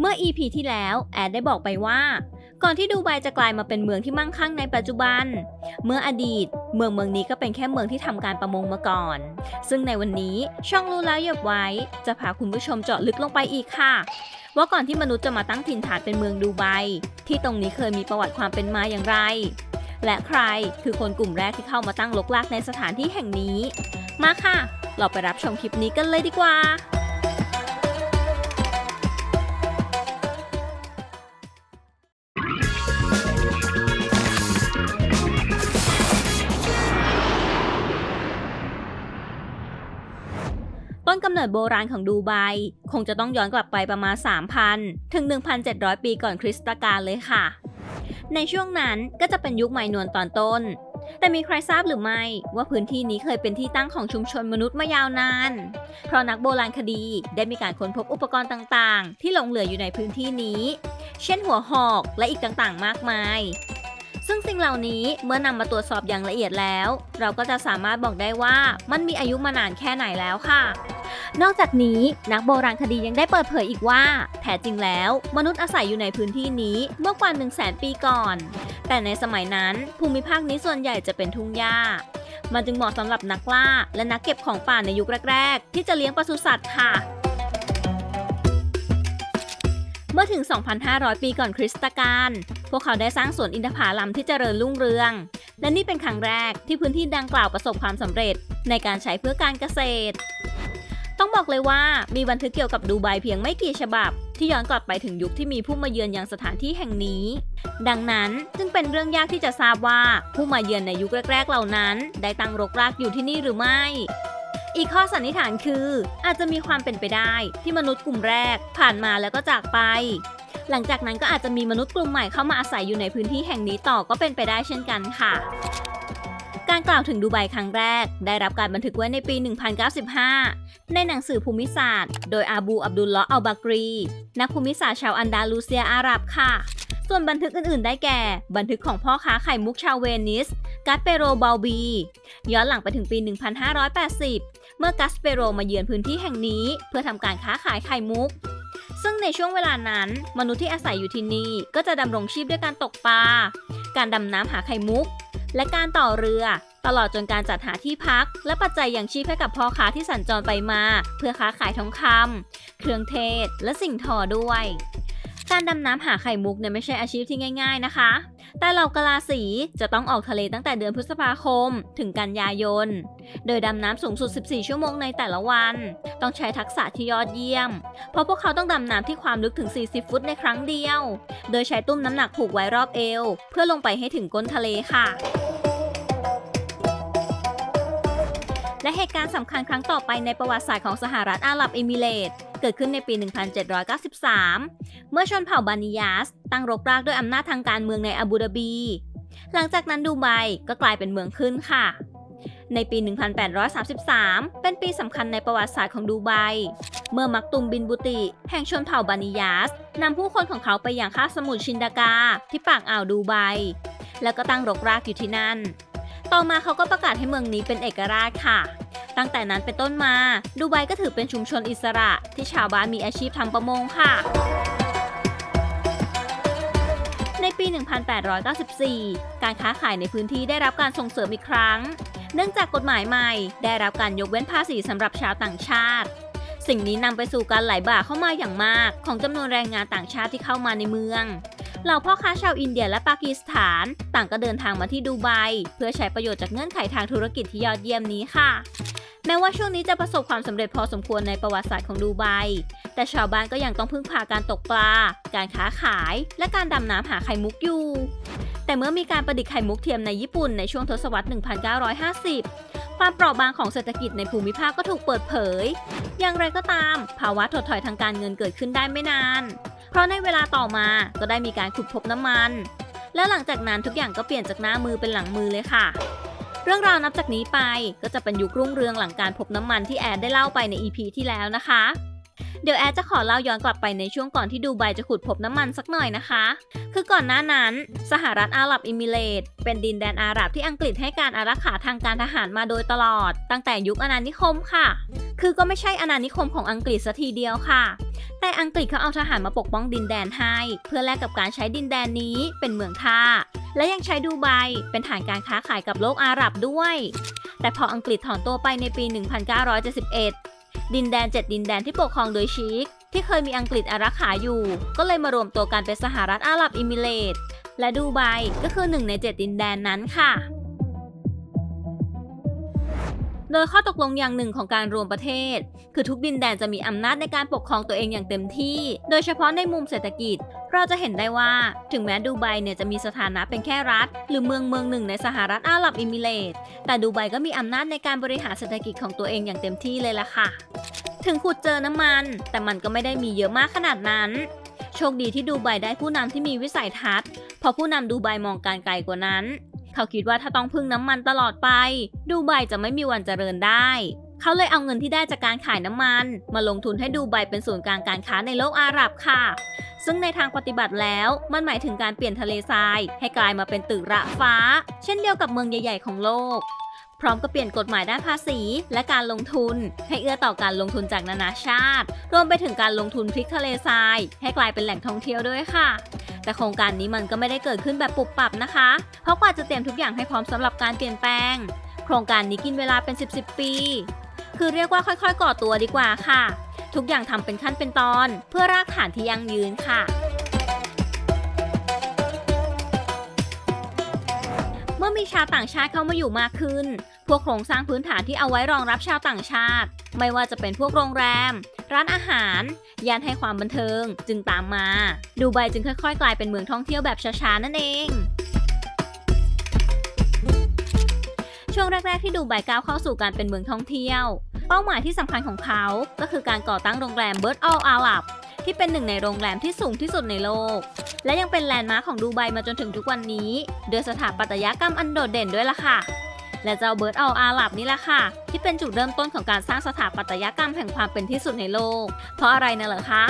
เมื่อ EP ที่แล้วแอดได้บอกไปว่า ก่อนที่ดูไบจะกลายมาเป็นเมืองที่มั่งคั่งในปัจจุบัน เมื่ออดีต เมืองเมืองนี้ก็เป็นแค่เมืองที่ทำการประมงมาก่อน ซึ่งในวันนี้ช่องรู้แล้วหยบไว้ จะพาคุณผู้ชมเจาะลึกลงไปอีกค่ะ ว่าก่อนที่มนุษย์จะมาตั้งถิ่นฐานเป็นเมืองดูไบที่ตรงนี้เคยมีประวัติความเป็นมาอย่างไร และใครคือคนกลุ่มแรกที่เข้ามาตั้งลกลากในสถานที่แห่งนี้ มาค่ะ เราไปรับชมคลิปนี้กันเลยดีกว่า กำเนิดโบราณของดูไบคงจะต้องย้อนกลับไปประมาณ 3,000 ถึง 1,700 ปีก่อนคริสตกาลเลยค่ะ ในช่วงนั้นก็จะเป็นยุคใหม่นวลตอนต้น แต่มีใครทราบหรือไม่ว่าพื้นที่นี้เคยเป็นที่ตั้งของชุมชนมนุษย์มายาวนาน เพราะนักโบราณคดีได้มีการค้นพบอุปกรณ์ต่างๆ ที่หลงเหลืออยู่ในพื้นที่นี้ เช่นหัวหอกและอีกต่างๆ มากมายซึ่งสิ่งเหล่านี้เมื่อนำมาตรวจสอบอย่างละเอียดแล้ว เราก็จะสามารถบอกได้ว่ามันมีอายุมานานแค่ไหนแล้วค่ะ นอกจากนี้นักโบราณคดียังได้เปิดเผยอีกว่า แท้จริงแล้ว มนุษย์อาศัยอยู่ในพื้นที่นี้เมื่อกว่า 1 0 0 0 0แปีก่อน แต่ในสมัยนั้นภูมิภาคนี้ส่วนใหญ่จะเป็นทุ่งหญ้ามันจึงเหมาะสำหรับนักล่า และนักเก็บของป่าในยุคแรก ๆ ที่จะเลี้ยงปศุสัตว์ค่ะ เมื่อถึง 2,500 ปีก่อนคริสตกาล พวกเขาได้สร้างสวนอินทผลัมที่เจริญรุ่งเรือง และนี่เป็นครั้งแรกที่พื้นที่ดังกล่าวประสบความสำเร็จในการใช้เพื่อการเกษตร ต้องบอกเลยว่ามีบันทึกเกี่ยวกับดูไบเพียงไม่กี่ฉบับ ที่ย้อนกลับไปถึงยุคที่มีผู้มาเยือนยังสถานที่แห่งนี้ ดังนั้นจึงเป็นเรื่องยากที่จะทราบว่าผู้มาเยือนในยุคแรก ๆ เหล่านั้น ได้ตั้งรกรากอยู่ที่นี่หรือไม่ อีกข้อสันนิษฐานคือ อาจจะมีความเป็นไปได้ที่มนุษย์กลุ่มแรก ผ่านมาแล้วก็จากไป หลังจากนั้นก็อาจจะมีมนุษย์กลุ่มใหม่เข้ามาอาศัยอยู่ในพื้นที่แห่งนี้ต่อก็เป็นไปได้เช่นกันค่ะ การกล่าวถึงดูไบครั้งแรก ได้รับการบันทึกไว้ในปี 1095 ในหนังสือภูมิศาสตร์ โดยอาบูอับดุลเลาะห์อัลบากรี นักภูมิศาสตร์ชาวอันดาลูเซียอาหรับค่ะ ส่วนบันทึกอื่น ๆ ได้แก่ บันทึกของพ่อค้าไข่มุกชาวเวนิส กัสเปโรบาลบี ย้อนหลังไปถึงปี 1580 เมื่อกัสเปโรมาเยือนพื้นที่แห่งนี้ เพื่อทำการค้าขายไข่มุกซึ่งในช่วงเวลานั้น มนุษย์ที่อาศัยอยู่ที่นี่ก็จะดำรงชีพด้วยการตกปลา การดำน้ำหาไข่มุก และการต่อเรือ ตลอดจนการจัดหาที่พัก และปัจจัยอย่างชีพให้กับพ่อค้าที่สัญจรไปมา เพื่อค้าขายทองคำเครื่องเทศ และสิ่งทอด้วย การดำน้ำหาไข่มุกเนี่ยไม่ใช่อาชีพที่ง่าย ๆนะคะ แต่เหล่ากะลาสีจะต้องออกทะเลตั้งแต่เดือนพฤษภาคม ถึงกันยายน โดยดำน้ำสูงสุด 14 ชั่วโมงในแต่ละวัน ต้องใช้ทักษะที่ยอดเยี่ยม เพราะพวกเขาต้องดำน้ำที่ความลึกถึง 40 ฟุตในครั้งเดียว โดยใช้ตุ้มน้ำหนักผูกไว้รอบเอว เพื่อลงไปให้ถึงก้นทะเลค่ะ และเหตุการณ์สำคัญครั้งต่อไปในประวัติศาสตร์ของสหรัฐอาหรับเอมิเรตเกิดขึ้นในปี 1793 เมื่อชนเผ่าบานิยัสตั้งรกรากด้วยอำนาจทางการเมืองในอาบูดาบี หลังจากนั้นดูไบก็กลายเป็นเมืองขึ้นค่ะ ในปี 1833 เป็นปีสำคัญในประวัติศาสตร์ของดูไบ เมื่อมักตุมบินบุติ แห่งชนเผ่าบานิยัสนำผู้คนของเขาไปอยังคาบสมุทรชินดากาที่ปากอ่าวดูไบ แล้วก็ตั้งรกรากอยู่ที่นั่น ต่อมาเขาก็ประกาศให้เมืองนี้เป็นเอกราชค่ะ ตั้งแต่นั้นเป็นต้นมา ดูไบก็ถือเป็นชุมชนอิสระที่ชาวบ้านมีอาชีพทำประมงค่ะในปี 1894 การค้าขายในพื้นที่ได้รับการส่งเสริมอีกครั้ง เนื่องจากกฎหมายใหม่ ได้รับการยกเว้นภาษีสำหรับชาวต่างชาติ สิ่งนี้นำไปสู่การไหลบ่าเข้ามาอย่างมาก ของจำนวนแรงงานต่างชาติที่เข้ามาในเมือง เหล่าพ่อค้าชาวอินเดียและปากีสถาน ต่างก็เดินทางมาที่ดูไบเพื่อใช้ประโยชน์จากเงื่อนไขทางธุรกิจที่ยอดเยี่ยมนี้ค่ะ แม้ว่าช่วงนี้จะประสบความสำเร็จพอสมควรในประวัติศาสตร์ของดูไบ แต่ชาวบ้านก็ยังต้องพึ่งพาการตกปลา การค้าขาย และการดำน้ำหาไข่มุกอยู่ แต่เมื่อมีการประดิษฐ์ไข่มุกเทียมในญี่ปุ่นในช่วงทศวรรษ 1950ความเปราะบางของเศรษฐกิจในภูมิภาคก็ถูกเปิดเผย อย่างไรก็ตาม ภาวะถดถอยทางการเงินเกิดขึ้นได้ไม่นาน เพราะในเวลาต่อมาก็ได้มีการขุดพบน้ำมัน และหลังจากนั้นทุกอย่างก็เปลี่ยนจากหน้ามือเป็นหลังมือเลยค่ะ เรื่องราวนับจากนี้ไปก็จะเป็นยุครุ่งเรืองหลังการพบน้ำมันที่แอดได้เล่าไปใน EP ที่แล้วนะคะ เดี๋ยวแอดจะขอเล่าย้อนกลับไปในช่วงก่อนที่ดูไบจะขุดพบน้ำมันสักหน่อยนะคะ คือก่อนหน้านั้น สหรัฐอาหรับอิมิเรตเป็นดินแดนอาหรับที่อังกฤษให้การอารักขาทางการทหารมาโดยตลอด ตั้งแต่ยุคอาณานิคมค่ะ คือก็ไม่ใช่อาณานิคมของอังกฤษซะทีเดียวค่ะ แต่อังกฤษเขาเอาทหารมาปกป้องดินแดนให้ เพื่อแลกกับการใช้ดินแดนนี้เป็นเมืองท่า และยังใช้ดูไบเป็นฐานการค้าขายกับโลกอาหรับด้วย แต่พออังกฤษถอนตัวไปในปี 1971 ดินแดน 7 ดินแดนที่ปกครองโดยชีคที่เคยมีอังกฤษอารักขาอยู่ ก็เลยมารวมตัวกันเป็นสหรัฐอาหรับอิมิเรตและดูไบก็คือหนึ่งใน 7 ดินแดนนั้นค่ะ โดยข้อตกลงอย่างหนึ่งของการรวมประเทศ คือทุกดินแดนจะมีอำนาจในการปกครองตัวเองอย่างเต็มที่ โดยเฉพาะในมุมเศรษฐกิจ เราจะเห็นได้ว่าถึงแม้ดูไบเนี่ยจะมีสถานะเป็นแค่รัฐ หรือเมืองเมืองหนึ่งในสหรัฐอาหรับอิมิเรตส์แต่ดูไบก็มีอำนาจในการบริหารเศรษฐกิจของตัวเองอย่างเต็มที่เลยล่ะค่ะ ถึงขุดเจอน้ำมัน แต่มันก็ไม่ได้มีเยอะมากขนาดนั้น โชคดีที่ดูไบได้ผู้นำที่มีวิสัยทัศน์เพอผู้นำดูไบมองการไกลกว่านั้น เขาคิดว่าถ้าต้องพึ่งน้ำมันตลอดไป ดูไบจะไม่มีวันเจริญได้ เขาเลยเอาเงินที่ได้จากการขายน้ำมัน มาลงทุนให้ดูไบเป็นศูนย์กลางการค้าในโลกอาหรับค่ะ ซึ่งในทางปฏิบัติแล้วมันหมายถึงการเปลี่ยนทะเลทราย ให้กลายมาเป็นตึกระฟ้า เช่นเดียวกับเมืองใหญ่ ๆ ของโลก พร้อมกับเปลี่ยนกฎหมายด้านภาษี และการลงทุน ให้เอื้อต่อการลงทุนจากนานาชาติ รวมไปถึงการลงทุนพลิกทะเลทราย ให้กลายเป็นแหล่งท่องเที่ยวด้วยค่ะแต่โครงการนี้มันก็ไม่ได้เกิดขึ้นแบบปุบปับนะคะ เพราะกว่าจะเตรียมทุกอย่างให้พร้อมสำหรับการเปลี่ยนแปลง โครงการนี้กินเวลาเป็น 10 10ปี คือเรียกว่าค่อยๆ ก่อตัวดีกว่าค่ะ ทุกอย่างทำเป็นขั้นเป็นตอน เพื่อรากฐานที่ยั่งยืนค่ะ เมื่อมีชาวต่างชาติเข้ามาอยู่มากขึ้น พวกโครงสร้างพื้นฐานที่เอาไว้รองรับชาวต่างชาติ ไม่ว่าจะเป็นพวกโรงแรม ร้านอาหารย่านให้ความบันเทิงจึงตามมา ดูไบจึงค่อยๆ กลายเป็นเมืองท่องเที่ยวแบบช้าๆนั่นเองช่วงแรก ๆ ที่ดูไบก้าวเข้าสู่การเป็นเมืองท่องเที่ยว เป้าหมายที่สำคัญของเขา ก็คือการก่อตั้งโรงแรมเบิร์ดออลอารับที่เป็นหนึ่งในโรงแรมที่สูงที่สุดในโลก และยังเป็นแลนด์มาร์คของดูไบมาจนถึงทุกวันนี้ โดยสถาปัตยกรรมอันโดดเด่นด้วยล่ะค่ะ และเจ้าเบิร์ดออลอาหรับนี่แหละค่ะ ที่เป็นจุดเริ่มต้นของการสร้างสถาปัตยกรรมแห่งความเป็นที่สุดในโลก เพราะอะไรนะเหรอคะ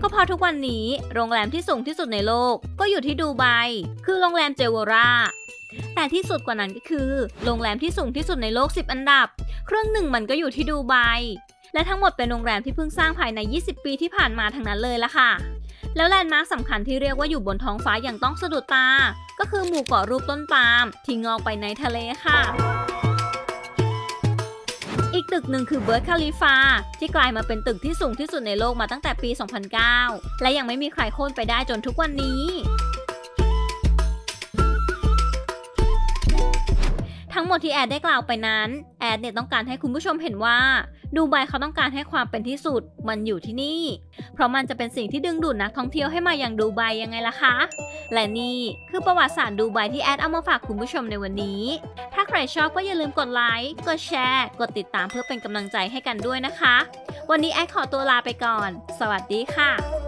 ก็เพราะทุกวันนี้โรงแรมที่สูงที่สุดในโลก ก็อยู่ที่ดูไบคือโรงแรมเจวรา แต่ที่สุดกว่านั้นก็คือ โรงแรมที่สูงที่สุดในโลก 10 อันดับ เครื่องหนึ่งมันก็อยู่ที่ดูไบและทั้งหมดเป็นโรงแรมที่เพิ่งสร้างภายใน 20 ปีที่ผ่านมาทั้งนั้นเลยละค่ะ แล้วแลนด์มาร์คสำคัญที่เรียกว่าอยู่บนท้องฟ้าอย่างต้องสะดุดตา ก็คือหมู่เกาะรูปต้นปาล์มที่งอกไปในทะเลค่ะ อีกตึกหนึ่งคือเบิร์ดคาลิฟาที่กลายมาเป็นตึกที่สูงที่สุดในโลกมาตั้งแต่ปี 2009 และยังไม่มีใครโค่นไปได้จนทุกวันนี้ หมดที่แอดได้กล่าวไปนั้น แอดเนี่ยต้องการให้คุณผู้ชมเห็นว่า ดูไบเขาต้องการให้ความเป็นที่สุด มันอยู่ที่นี่ เพราะมันจะเป็นสิ่งที่ดึงดูดนักท่องเที่ยวให้มาอย่างดูไบยังไงล่ะคะ และนี่คือประวัติศาสตร์ดูไบที่แอดเอามาฝากคุณผู้ชมในวันนี้ ถ้าใครชอบก็อย่าลืมกดไลค์กดแชร์ กดติดตามเพื่อเป็นกำลังใจให้กันด้วยนะคะ วันนี้แอดขอตัวลาไปก่อน สวัสดีค่ะ